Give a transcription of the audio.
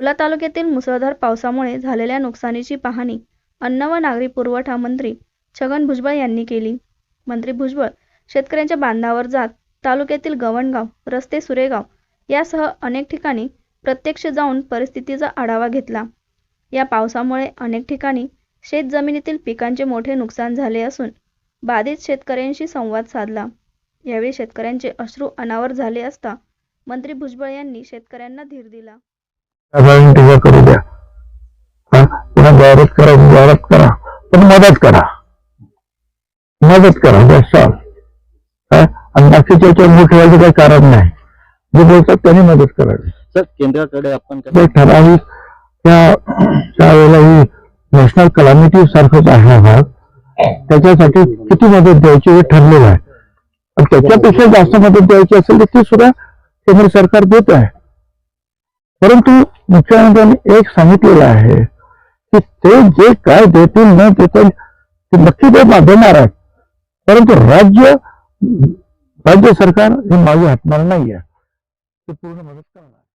अकोला तालुक्यातील मुसळधार पावसामुळे झालेल्या नुकसानीची पाहणी अन्न व नागरी पुरवठा मंत्री छगन भुजबळ यांनी केली. मंत्री भुजबळ शेतकऱ्यांच्या बांधावर जात तालुक्यातील गवणगाव रस्ते सुरेगाव यासह अनेक ठिकाणी प्रत्यक्ष जाऊन परिस्थितीचा आढावा घेतला. या पावसामुळे अनेक ठिकाणी शेत जमिनीतील पिकांचे मोठे नुकसान झाले असून बाधित शेतकऱ्यांशी संवाद साधला. यावेळी शेतकऱ्यांचे अश्रू अनावर झाले असता मंत्री भुजबळ यांनी शेतकऱ्यांना धीर दिला. साधारण टीका करू द्या हा? पुन्हा जाहिरात करा जाहिरात करा पण मदत करा मदत करा. हा? आणि बाकीच्या याच्यावर ठेवायचं काही कारण नाही जे बोलतात त्यांनी मदत करावी सर केंद्राकडे आपण ठराविक त्या त्यावेळेला ही नॅशनल कलामिटी सारखंच आहे भाग त्याच्यासाठी किती मदत द्यायची हे ठरलेलं आहे आणि त्याच्यापेक्षा जास्त मदत द्यायची असेल तर ती सुद्धा केंद्र सरकार देत आहे परंतु मुख्यमंत्र्यांनी एक सांगितलेलं आहे की ते जे काय देतील न देतील ते नक्की ते देणार आहेत. परंतु राज्य राज्य सरकार हे मागे हटणार नाही आहे ते पूर्ण मदत करणार.